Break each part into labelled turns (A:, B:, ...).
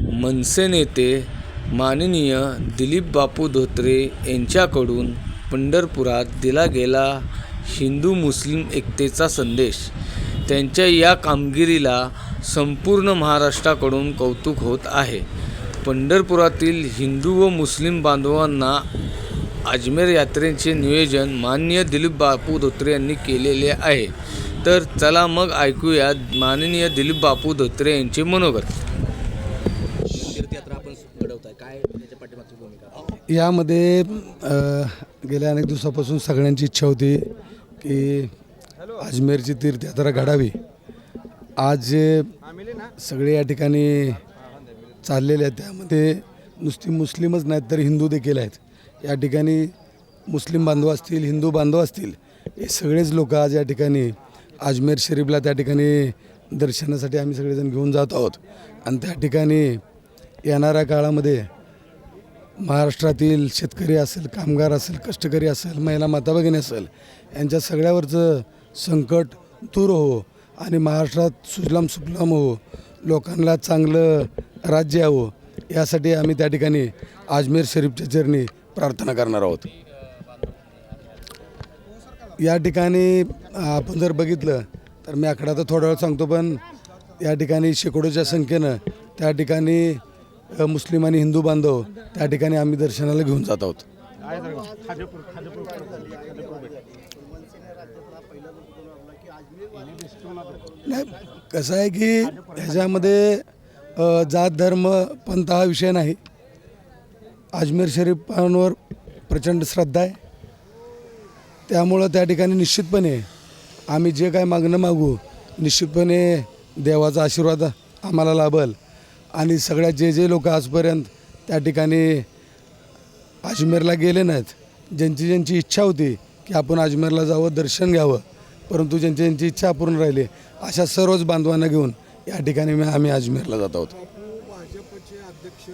A: मनसे नेते माननीय दिलीप बापू धोत्रे यांच्याकडून पंढरपुरात दिला गेला हिंदू मुस्लिम एकतेचा संदेश. त्यांच्या या कामगिरीला संपूर्ण महाराष्ट्राकडून कौतुक होत आहे. पंढरपुरातील हिंदू व मुस्लिम बांधवांना अजमेर यात्रेचे नियोजन माननीय दिलीप बापू धोत्रे यांनी केलेले आहे. तर चला मग ऐकूया माननीय दिलीप बापू धोत्रे यांचे मनोगत
B: तीर्थयात्रा आपण घडवताय काय त्याच्या पाठीमागची भूमिका
C: यामध्ये गेल्या अनेक दिवसापासून सगळ्यांची इच्छा होती की अजमेरची तीर्थयात्रा घडावी. आज जे सगळे या ठिकाणी चाललेले आहेत त्यामध्ये नुसती मुस्लिमच नाहीत तर हिंदू देखील आहेत. या ठिकाणी मुस्लिम बांधव असतील हिंदू बांधव असतील हे सगळेच लोक आज या ठिकाणी अजमेर शरीफला त्या ठिकाणी दर्शनासाठी आम्ही सगळेजण घेऊन जात आहोत. आणि त्या ठिकाणी येणाऱ्या काळामध्ये महाराष्ट्रातील शेतकरी असेल कामगार असेल कष्टकरी असेल महिला माता भगिनी असेल यांच्या सगळ्यावरचं संकट दूर हो आणि महाराष्ट्रात सुजलाम सुफलाम हो लोकांना चांगलं राज्य यावं यासाठी आम्ही त्या ठिकाणी अजमेर शरीफच्या चरणी प्रार्थना करणार आहोत. या ठिकाणी आपण जर बघितलं तर मी आकडा तर थोडा वेळ सांगतो पण या ठिकाणी शेकडोच्या संख्येनं त्या ठिकाणी मुस्लिम आणि हिंदू बांधव त्या ठिकाणी आम्ही दर्शनाला घेऊन जात आहोत. नाही कसं आहे की ह्याच्यामध्ये जात धर्म पंथ हा विषय नाही. अजमेर शरीफांवर प्रचंड श्रद्धा आहे. त्यामुळं त्या ठिकाणी निश्चितपणे आम्ही जे काय मागणं मागू निश्चितपणे देवाचा आशीर्वाद आम्हाला लाभल. आणि सगळ्या जे जे लोक आजपर्यंत त्या ठिकाणी अजमेरला गेले नाहीत ज्यांची ज्यांची इच्छा होती की आपण अजमेरला जावं दर्शन घ्यावं परंतु ज्यांची ज्यांची इच्छा पूर्ण राहिली अशा सर्वच बांधवांना घेऊन या ठिकाणी मी- आम्ही अजमेरला जात आहोत.
D: भाजपचे अध्यक्ष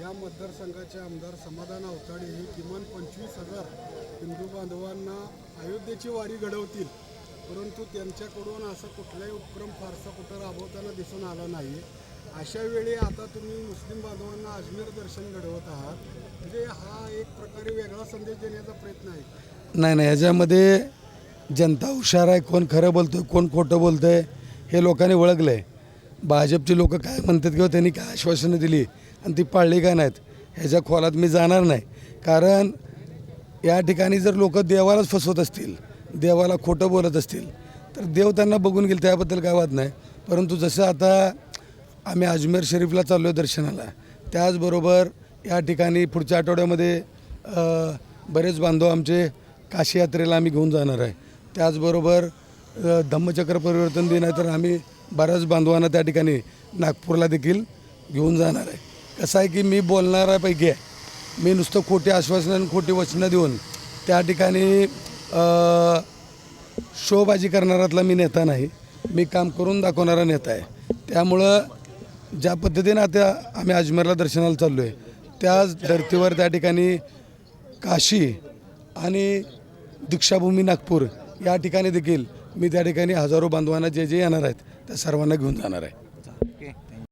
D: या मतदारसंघाचे आमदार समाधान अवताडे हे किमान पंचवीस हजार हिंदू बांधवांना अयोध्येची वारी घडवतील परंतु त्यांच्याकडून असा कुठलाही उपक्रम फारसा कुठं राबवताना दिसून आला नाही. अशा वेळी आता तुम्ही मुस्लिम बांधवांना अजमेर दर्शन घडवत आहात. म्हणजे हा एक प्रकारे वेगळा संदेश देण्याचा प्रयत्न आहे.
C: नाही नाही ह्याच्यामध्ये जनता हुशार आहे कोण खरं बोलतोय कोण खोटं बोलतंय हे लोकांनी ओळखलं आहे भाजपची लोक काय म्हणतात किंवा त्यांनी काय आश्वासनं दिली आणि ती पाळली का नाहीत ह्याच्या खोलात मी जाणार नाही. कारण या ठिकाणी जर लोक देवालाच फसवत असतील देवाला खोटं बोलत असतील तर देव त्यांना बघून गेल त्याबद्दल काय वाद नाही. परंतु जसं आता आम्ही अजमेर शरीफला चाललो आहे दर्शनाला. त्याचबरोबर या ठिकाणी पुढच्या आठवड्यामध्ये बरेच बांधव आमचे काशी यात्रेला आम्ही घेऊन जाणार आहे. त्याचबरोबर धम्मचक्र परिवर्तन दिन आहे तर आम्ही बऱ्याच बांधवांना त्या ठिकाणी नागपूरला देखील घेऊन जाणार आहे. कसं आहे की मी बोलणाऱ्यापैकी आहे. मी नुसतं खोटी आश्वासनं आणि खोटी वचनं देऊन त्या ठिकाणी शोबाजी करणाऱ्यातला मी नेता नाही. मी काम करून दाखवणारा नेता आहे. त्यामुळं ज्या पद्धतीनं आता आम्ही अजमेरला दर्शनाला चाललो आहे त्याच धर्तीवर त्या ठिकाणी काशी आणि दीक्षाभूमी नागपूर या ठिकाणी देखील मी त्या ठिकाणी हजारो बांधवांना जे जे येणार आहेत त्या सर्वांना घेऊन जाणार आहे.